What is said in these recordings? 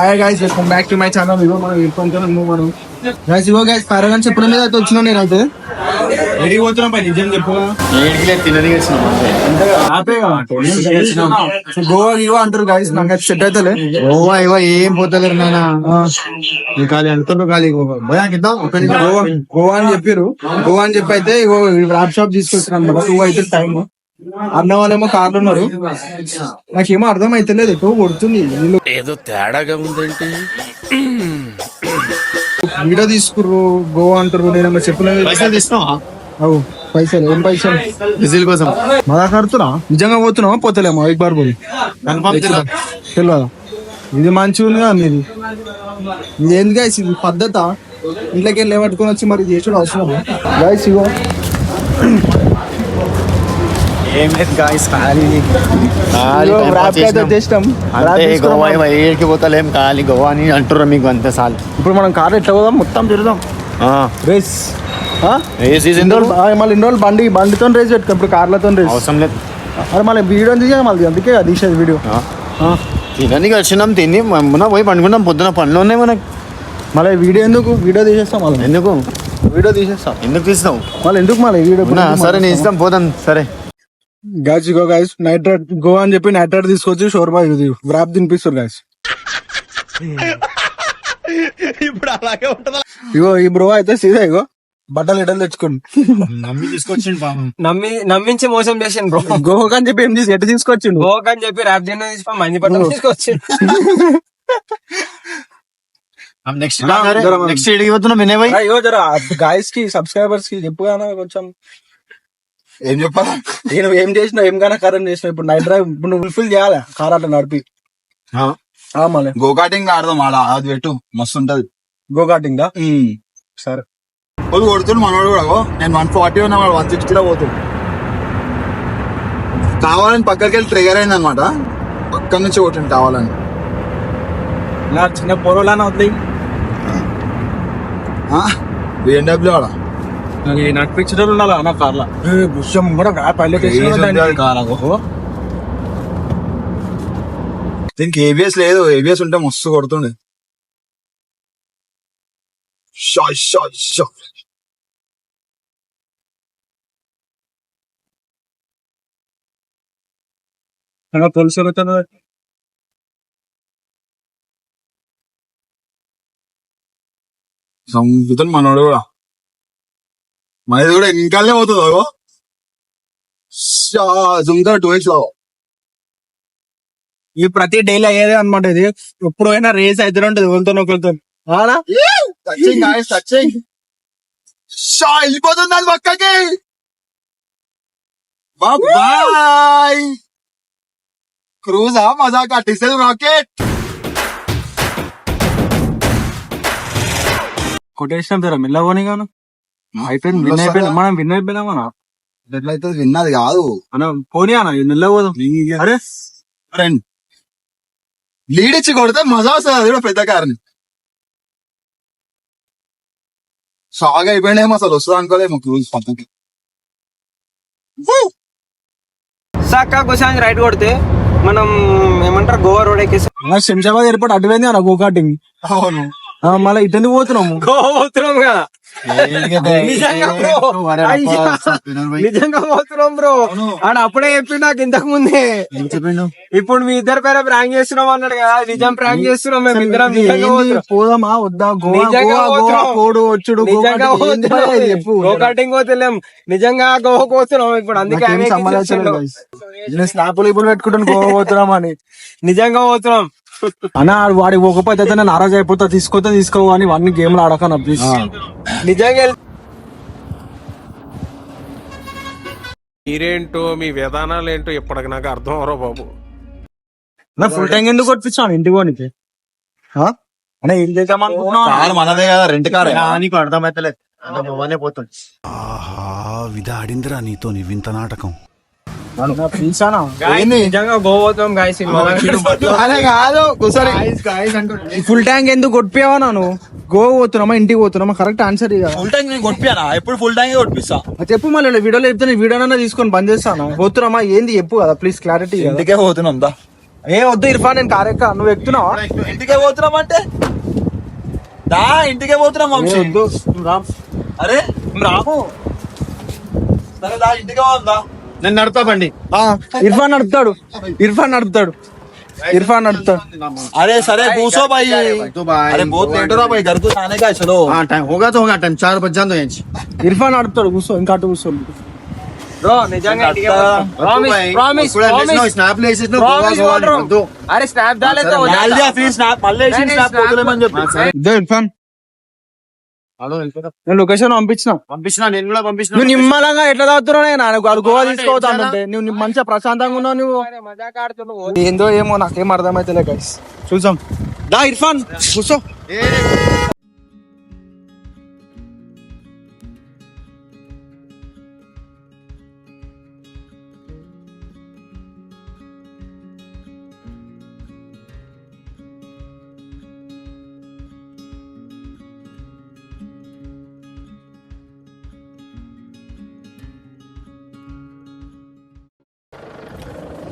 Hi guys welcome back to my channel ఇగో మనం నువ్వు మనం గైస్ ఇగో గైస్ పారగాని చెప్పిన మీద అయితే. వచ్చినా నేనైతే ఎడికి పోతున్నాం పై నిజం చెప్పు. గోవా గివా అంటారు గైస్ నాకు అయితే సెట్ అయితే ఓవా ఇవో ఏం పోతలేరు నాయన. ఈ ఖాళీ అంటున్నారు ఖాళీ నిమిషం. గోవా గోవా అని చెప్పారు గోవా అని చెప్పి అయితే ర్యాప్ షాప్ తీసుకొచ్చిన అనమాట టూ అయితే టైం అన్న వాళ్ళేమో కార్లు ఉన్నారు. నాకేమో అర్థం అయితలేదు ఎక్కువ కొడుతుంది ఏదో తేడాగా ఉందేంటి. వీడియో తీసుకుర్రు గోవా అంటారు పైసలు తీస్తున్నావా అవు పైసలు ఏం పైసలు? విజిల్ కోసం. మదా కడుతున్నా? నిజంగా పోతున్నావా? పోతలేమో? ఎక్ బార్ పోయి. తెలియదా ఇది మంచిగా ఉంది కదా మీది. ఇది ఏంది గైస్ ఇది పద్ధత? ఇంట్లోకి వెళ్ళి పట్టుకొని వచ్చి మరి చేసుడు అవసరం గైస్ ఇగో. ఏం లేదు గాయస్ ఖాళీ. ఖాళీ ఇగో time pass wrap అయితే చేసినాం. తెచ్చినాం. అంటే wrap తీసుకున్నాం. గోవా ఏడికి పోతలేం ఖాళీ గోవా అని అంటుర్రు మీకు అంతే సాల్ ఇప్పుడు మనం కార్ ఎట్లా పోదాం? మొత్తం తిరుగుదాం. రేస్ ఏ సీజన్ మళ్ళీ రోజులు బండి బండితో రేస్ పెట్టుకో ఇప్పుడు కార్లతో రేస్ అవసరం లేదు. అరే మళ్ళీ వీడియో తీసా మళ్ళీ అందుకే అది తీసేది వీడియో. తినని వచ్చినాం తిని మొన్న పోయి పండుకున్నాం పొద్దున పనులు ఉన్నాయి మనకి. మళ్ళీ వీడియో ఎందుకు? వీడియో తీసేస్తాం మళ్ళీ. ఎందుకు? వీడియో తీసేస్తాం. ఎందుకు తీసినావు? మళ్ళీ ఎందుకు మళ్ళీ? వీడియో? సరే నేను ఇస్తాం పోదాం సరే. గాయస్ ఇగో గాయస్ నైట్ రైడ్ గోవా అని చెప్పి నైట్ రైడ్ తీసుకొచ్చి షోర్మా ఇది వ్రాప్ తినిపిస్తారు గాయస్ ఇగో ఈ బ్రో అయితే సీదా ఇగో బట్టలు ఎడలు తెచ్చుకోండి నమ్మి తీసుకొచ్చిండు పాపం. నమ్మి నమ్మించి మోసం చేసిండు బ్రో గోవా అని చెప్పి ఏం తీసి ఎట్ట తీసుకొచ్చిండు? గోక్ అని చెప్పి ర్యాప్ దిన్న తీసి మందిపట్నం తీసుకొచ్చి నెక్స్ట్ నెక్స్ట్ ఇడికి పోతున్నాం వినయ్ భాయ్ అయ్యో జర గాయస్కి సబ్స్క్రైబర్స్కి చెప్పు గానా కొంచెం. ఏం చెప్పాలా? నేను ఏం చేసినా ఏం గానా కారం చేసినా ఇప్పుడు నైట్ డ్రైవ్ ఇప్పుడు నువ్వు ఫుల్ఫిల్ చేయాలి? కార్ అట్లా నడిపి మళ్ళీ. గోకాటింగ్ ఆడదాం ఆడ అది పెట్టు. మస్తు ఉంటది. గో కార్టింగ్ దా సరే. వాళ్ళు కొడుతుడు మనోడు కూడా నేను వన్ ఫార్టీ ఉన్నా వన్ సిక్స్టీలో పోతుంది కావాలని పక్కకి వెళ్ళి ట్రిగర్ అయింది అనమాట పక్క నుంచి కొట్టింది కావాలని. చిన్న పొరలానా వదిలేయి. బిఎండబ్ల్యూ ఆడ. దీనికి ఏబిఎస్ లేదు. ఏబిఎస్ ఉంటే మస్తు కొడుతుండే. వచ్చాను సంపుతుంది మనోడు కూడా. మనది కూడా ఇంకానే పోతుంది అగో? జుమ్తాడు టూ ఎక్స్లో. ఈ ప్రతి డైలీ అయ్యేదే అనమాట ఇది. ఎప్పుడు అయినా రేస్ అయితే ఉంటది ఒకరితో ఒకరితో వెళ్ళిపోతుంది అది పక్కకి. బాయ్. క్రూజా మజాకా డిసెల్ రాకెట్. కొట్టేసినాం జర మెల్లగోని గాను అయిపోయింది విన్ మనం విన్ అయిపోయినా మన. ఎట్లయితే విన్నది కాదు. మనం పోనీ అన్న అరే. ఫ్రెండ్. లీడ్ ఇచ్చి కొడితే మజా వస్తుంది అది కూడా పెద్ద కారణం. షాక్ అయిపోయినాయేమో అసలు వస్తుంది అనుకోలేము క్రూజ్ పక్కకి. సక్క కుషాంగ్ రైట్ కొడితే మనం ఏమంటారు గోవా రోడ్ ఎక్కేసి నా శంషాబాద్ ఎయిర్పోర్ట్ అటువైంది అన్న గో కార్టింగ్ అవును. మళ్ళీ ఇటెందుకు పోతున్నాము. గోవా పోతున్నాం కదా. నిజంగా పోతున్నాం బ్రో. ఆడ అప్పుడే చెప్పి నాకు ఇంతకు ముందే. చెప్పిండు? ఇప్పుడు మీ ఇద్దరు పేర ప్రాంక్ చేస్తున్నాం అన్నాడు కదా. నిజం ప్రాంక్ చేస్తున్నాం మేము ఇద్దరం. పోదామా? వద్దా. పోడు వచ్చుడు పోతలేం నిజంగా గోవా పోతున్నాం ఇప్పుడు. అందుకే స్నాపులు ఇప్పుడు పెట్టుకుంటాను గోవా పోతున్నాం అని నిజంగా పోతున్నాం. అన్న వాడి పోకపోతే అయితే నేను నారాజ్ అయిపోతా తీసుకోతే తీసుకో అని వాడిని గేమ్లు ఆడకన్నా ప్లీజ్ నిజంగా మీరేంటో మీ విధానాలు ఏంటో ఇప్పటికి నాకు అర్థం అవరో బాబు. నా ఫుల్ ట్యాంక్ ఎందుకు కొట్టించాను ఇంటికి పోనీకి? అన్న ఏం మనదే కదా రెంట్ కారే. నీకు అర్థమైతలేదు. పోతుంది ఆహా విధాడిందిరా నీతో నీ వింత నాటకం. ఫుల్ ట్యాంక్ ఎందుకు కొట్టిపోయావా నన్ను గోవా పోతున్నామా ఇంటికి పోతున్నామా? కరెక్ట్ ఆన్సర్ ఇక ఫుల్ ట్యాంక్ నేను కొట్టిపోయానా? ఎప్పుడు ఫుల్ ట్యాంక్ కొట్టిస్తా చెప్పు మళ్ళీ వీడియోలో చెప్తే వీడియోనన్నా తీసుకొని బంద్ చేస్తాను. పోతున్నామా ఏంది చెప్పు కదా ప్లీజ్ క్లారిటీ ఇంటికే పోతున్నాం దా. ఏ వద్దు ఇర్ఫాన్ నేను కారెక్క నువ్వు ఎక్కుతున్నావా? ఇంటికే పోతున్నాం అంటే? దా ఇంటికే పోతున్నాం వద్దు. అరే రాము. సరే దా ఇంటికే పోదా నేను నడతా బండి ఆ, ఇర్ఫాన్ నడుపుతాడు ఇర్ఫాన్ నడుపుతాడు ఇర్ఫాన్ నడుపుతాడు अरे सरे पूछो भाई तो भाई अरे बहुत लेट हो रहा भाई घर को आने का है चलो हाँ टाइम होगा तो होगा टाइम चार बज जान दो इंच ఇర్ఫాన్ నడుపుతాడు కూర్చో ఇంకా అటు కూర్చో బ్రో నిజంగా ఇంటికి పోతాం. Promise, promise, promise. स्नैप ले Promise కొట్రు. అరే స్నాప్ దాలేదా डाल दिया फिर स्नैप मल्ले नहीं, स्नैप snap పోతులే అని చెప్పి ఇదే ఇర్ఫాన్ హలో నేను లొకేషన్ పంపించిన. పంపించిన నేను కూడా పంపించిన. నువ్వు నిమ్మలంగా ఎట్లా తాగుతున్నావు నేను నాకు అది గోవా తీసుకోవద్దామంటే నువ్వు మంచిగా ప్రశాంతంగా ఉన్నావు నువ్వు. ఏందో ఏమో నాకేం అర్థమైతలే గైస్ చూసాం దా ఇర్ఫాన్ కూర్చో.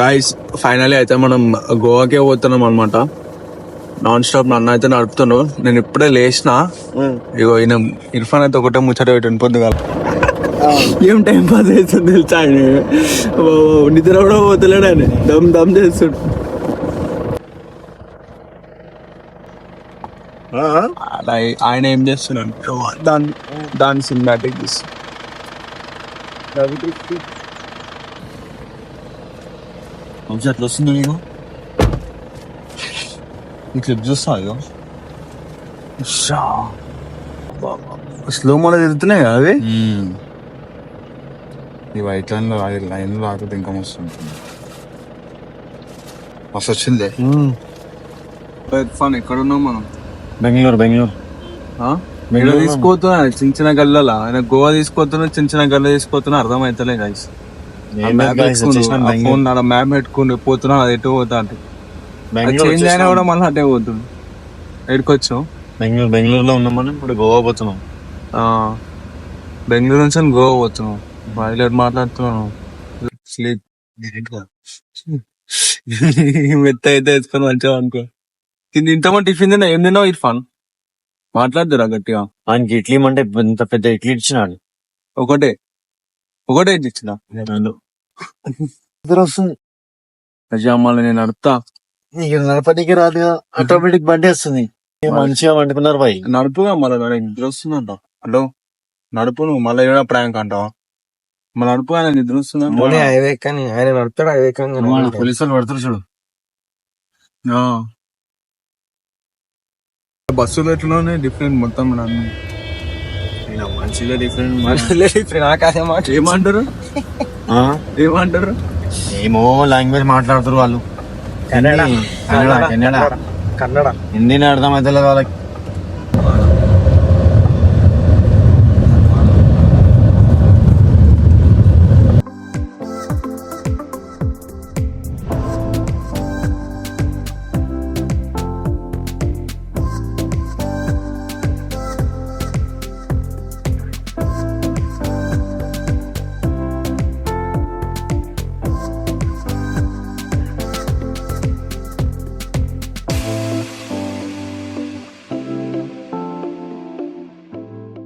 గాయస్ ఫైనలీ అయితే మనం గోవాకే పోతున్నాం అనమాట నాన్ స్టాప్ నన్ను అయితే నడుపుతున్నావు. నేను ఇప్పుడే లేచిన. ఇగో ఈయన ఇర్ఫాన్ అయితే ఒకటే ముచ్చట పెట్టిన పొద్దుగాల. ఏం టైం పాస్ అవుతుంది తెలుసా ఆయన? నిద్ర కూడా పోతలేడు ఆయన. దమ్ దమ్ చేస్తాడు. అలా ఆయన ఏం చేస్తున్నాడు? దాని దాని సినిమాటిక్ తీసి వంశీ అట్లా వస్తుంది నీకు ఈ క్లిప్ చూస్తా ఇగో స్లో మోలో తిరుగుతున్నాయి కదా అవి ఈ వైట్ లైన్లో లైన్లో ఆగితే ఇంకా మస్తు ఉంటుంది మస్తు వచ్చింది ఇర్ఫాన్ ఎక్కడ ఉన్నాం మనం బెంగళూరు బెంగళూరు ఆ? ఈడ తీసుకుపోతున్నా చిన్న చిన్న గల్లలో ఆయన గోవా తీసుకుపోతున్నా చిన్న చిన్న గల్ల తీసుకుపోతున్నా అర్థం అవుతలే గైస్ ఫోన్ ఆడ మ్యాప్ పెట్టుకుని పోతున్నా అది ఎటు పోతా అంటే చేంజ్ అయినా కూడా మళ్ళీ అటే పోతుంది. ఎడుకొచ్చు బెంగళూరు బెంగళూరులో ఉన్నాం మనం ఇప్పుడు గోవా పోతున్నాం. బెంగళూరు నుంచి గోవా పోతున్నాం. బయలుదేరి మాట్లాడుతున్నాను. స్లీప్ మెత్త అయితే వేసుకొని మంచిగా అనుకో. తిని ఇంతమంది టిఫిన్ తిన్నా ఏం తిన్నావు ఇర్ఫాన్? మాట్లాడుతురా గట్టిగా. ఆయనకి ఇడ్లీ అంటే ఇంత పెద్ద ఇడ్లీ ఇచ్చినాడు. ఒకటే. ఒకటే ఇచ్చిన వస్తుంది నిజామాల నేను అడుగుతా నీకు నడపడానికి రాదు కదా ఆటోమేటిక్ బండి వస్తుంది. మంచిగా వండుకున్నారు బాయ్. నడుపుగా మళ్ళీ నిద్ర వస్తుందంట హలో నడుపు నువ్వు మళ్ళీ ఏడా ప్రాంక్ అంటావా? మన నడుపు ఆయన నిద్ర వస్తుందంట హైవే కానీ ఆయన నడుపుతాడు హైవే కానీ పోలీసులు పడతారు చూడు. ఆ. బస్సులు ఎట్లా డిఫరెంట్ మొత్తం మన. మంచిగా డిఫరెంట్ నాకు అదే మాట. ఏమంటారు? ఏమంటారు? ఏమో లాంగ్వేజ్ మాట్లాడుతారు వాళ్ళు. కన్నడ. కన్నడ హిందీని అర్థం అయితే వాళ్ళకి.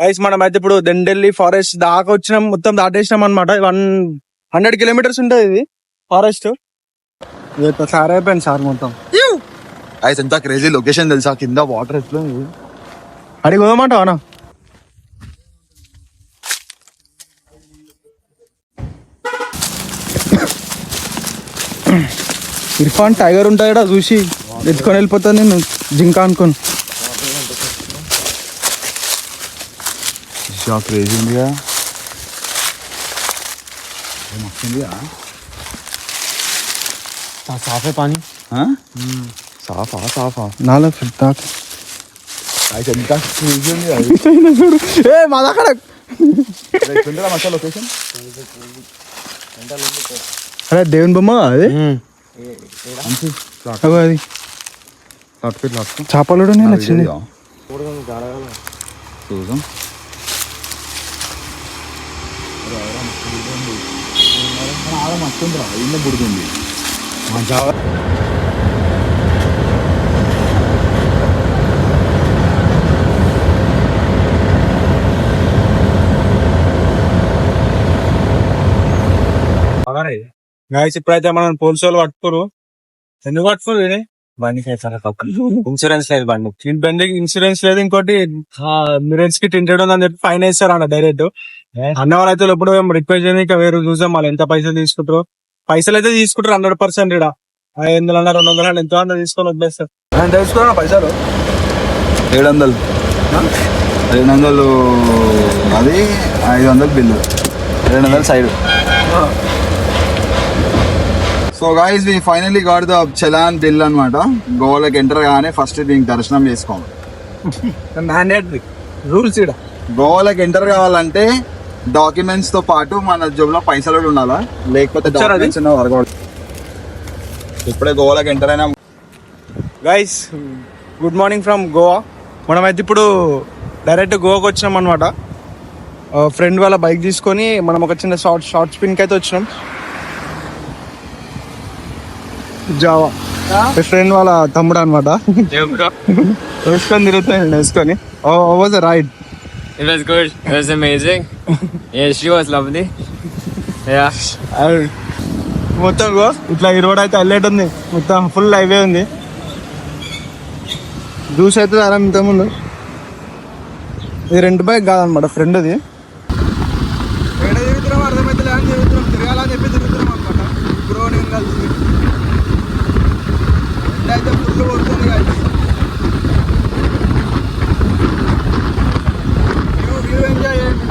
గైస్ మనం అయితే ఇప్పుడు దెండెల్లి ఫారెస్ట్ దాకా వచ్చినాం. మొత్తం దాటేసినాం అనమాట వన్ హండ్రెడ్ కిలోమీటర్స్ ఉంటుంది ఇది ఫారెస్ట్ సార్ అయిపోయింది సార్ మొత్తం. అయితే ఎంత క్రేజీ లొకేషన్ తెలుసా? కింద వాటర్ ఎట్లా? అడిగి పోదామంటావా అన్న? ఇర్ఫాన్ టైగర్ ఉంటాయడా చూసి ఎత్తుకొని వెళ్ళిపోతాను నేను. జింక అనుకోను. చాలా క్రేజీ ఉంది కదా సాఫే పానీ సాఫా సాఫా నాలో పెద్ద అయితే ఎంత క్రేజీ ఉంది అది ఏ మా దగ్గర ఎట్లుందిరా మచ్చా లొకేషన్ అరే దేవుని బొమ్మ అది అది లాట్కి లాట్కు చాలా మస్తు ఉందిరా ఇన్న పుడుతుంది. మా గాయస్ ఇప్పుడైతే మనం పోలీసు వాళ్ళు పట్టుకోరు. ఎందుకు పట్టుకోరు బండికి ఇన్సూరెన్స్ లేదు బండి. బండికి ఇన్సూరెన్స్ లేదు ఇంకోటి మిరెన్స్కి టింటెడ్ ఉందని చెప్పి ఫైన్ వేస్తారు అన్న డైరెక్ట్. అన్న అయితే ఎప్పుడు రిక్వెస్ట్ చేయడానికి వేరు చూసాం వాళ్ళు ఎంత పైసలు తీసుకుంటారు. పైసలు అయితే తీసుకుంటారు హండ్రెడ్ పర్సెంట్ ఇక్కడ ఐదు వందలు అన్న రెండు వందలు అన్న ఎంతో అన్న తీసుకొని వదిలేస్తారు. నేను తెలుసుకున్నా పైసలు? ఏడు వందలు. రెండు వందలు అది ఐదు వందలు బిల్లు. రెండు వందలు side. So guys we finally got the challan bill అన్నమాట. గోవాలోకి ఎంటర్ కాగానే ఫస్ట్ దీనికి దర్శనం చేసుకోవాలి. మ్యాండేటరీ రూల్స్ ఇక్కడ గోవాలోకి ఎంటర్ కావాలంటే డాక్యుమెంట్స్తో పాటు మన జోబులో పైసలు కూడా ఉండాలా? లేకపోతే? డాక్యుమెంట్స్ వరకూడదు ఇప్పుడే గోవాలోకి ఎంటర్ అయినా. Guys good morning from Goa మనమైతే ఇప్పుడు డైరెక్ట్ గోవాకి వచ్చినాం అనమాట ఫ్రెండ్ వాళ్ళ బైక్ తీసుకొని మనం ఒక చిన్న షార్ట్ షార్ట్ స్పిన్కి అయితే వచ్చినాం. జావా ఫ్రెండ్ వాళ్ళ తమ్ముడు అనమాట వేసుకొని తిరుగుతాను వేసుకొని was ride It was good. It was amazing. yeah, she was lovely. Yeah. మొత్తం గో ఇట్లా ఈ రోడ్ అయితే హైలైట్ ఉంది మొత్తం ఫుల్ హైవే ఉంది జ్యూస్ అయితే అలా ముందు ఇది రెంట్ బైక్ కాదనమాట ఫ్రెండ్ది అది ఎక్కడ తిరుగుతున్నాం అర్థమైతే అని తిరుగుతున్నాం తిరగాలని చెప్పి తిరుగుతున్నాం అనమాట బ్రో నేను కలిసి ఎండ అయితే ఫుల్ కొడుతుంది guys. View- view enjoy చేయండి.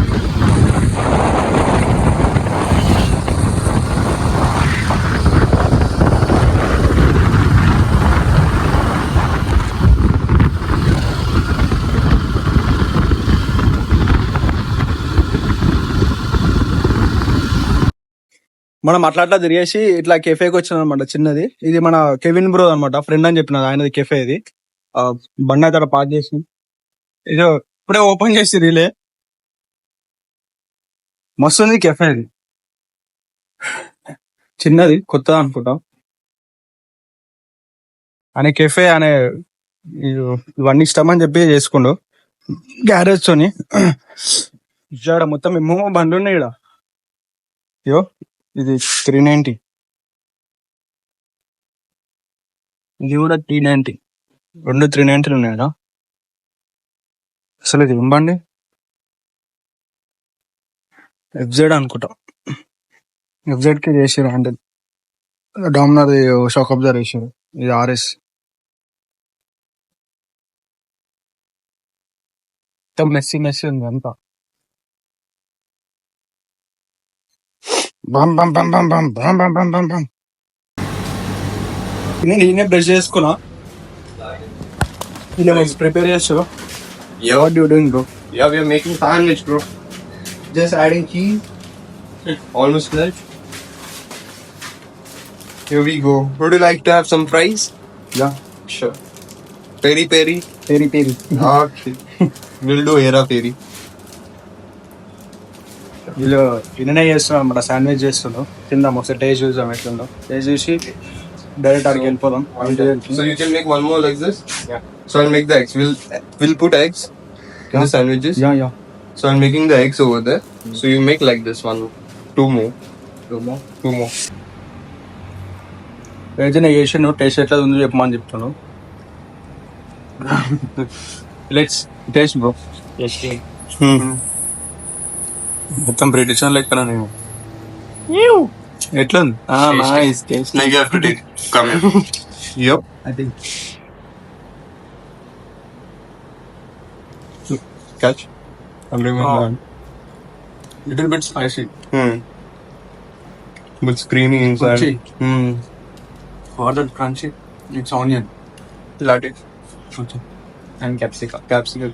మనం అట్లా అట్లా తిరిగేసి ఇట్లా కెఫేకి వచ్చిన అనమాట చిన్నది. ఇది మన కెవిన్ బ్రో అనమాట ఫ్రెండ్ అని చెప్పినది ఆయనది కెఫే ఇది. బండి అయితే పార్క్ చేసి. ఇది ఇప్పుడే ఓపెన్ చేసి రీలే. మస్తు ఉంది కెఫే ఇది. చిన్నది కొత్తది అనుకుంటా. అనే కెఫే అనే ఇవన్నీ ఇష్టం అని చెప్పి చేసుకుండు. గ్యారేజ్ తోని. ఇక్కడ మొత్తం ఏమో బండ్లు ఉన్నాయి ఇక్కడ అయ్యో ఇది త్రీ నైన్టీ ఇది కూడా త్రీ నైన్టీ రెండు త్రీ నైన్టీలు ఉన్నాయా? అసలు ఇది ఏం ఎఫ్జెడ్ అనుకుంటా. ఎఫ్జెడ్కి చేసారు అంటే డామినర్ షాక్ అబ్జర్ చేసారు ఇది ఆర్ఎస్ మొత్తం మెస్సీ మెస్సీ ఉంది అంతా. బం బం బం బం బం బం బం బం బం బం నేను ఈయన బ్రష్ చేసుకున్నా ఇలా ప్రిపేర్ చేస్తారు what you doing bro Yeah, we are making sandwich, bro. Just adding cheese. Almost there. Here we go. Would you like to have some fries? Yeah. Sure. Peri peri. Peri peri. Okay. we'll do hera peri. వీళ్ళు నిన్ననే చేస్తున్నాం అనమాట sandwich చేస్తున్నాం. తిందాం ఒకసారి taste చూసాం ఎట్లుందో. Taste చూసి డైరెక్ట్ అక్కడికి వెళ్ళిపోదాం. So you can make one more like this so I make the eggs will will put eggs in the sandwiches yeah yeah so I making the eggs over there so you make like this one two more two more two more ఏదైనా చేసాను taste ఎట్లా ఉందో చెప్పమని చెప్తాను let's taste bro tasting మొత్తం British వాళ్ళు ఎక్కడ నేను ఎట్లుంది nice taste like every come yup I think catch everyone oh. on. little bit spicy hmm but creamy inside crunchy. hmm for that crunchy it's onion latte okay and capsicum capsicum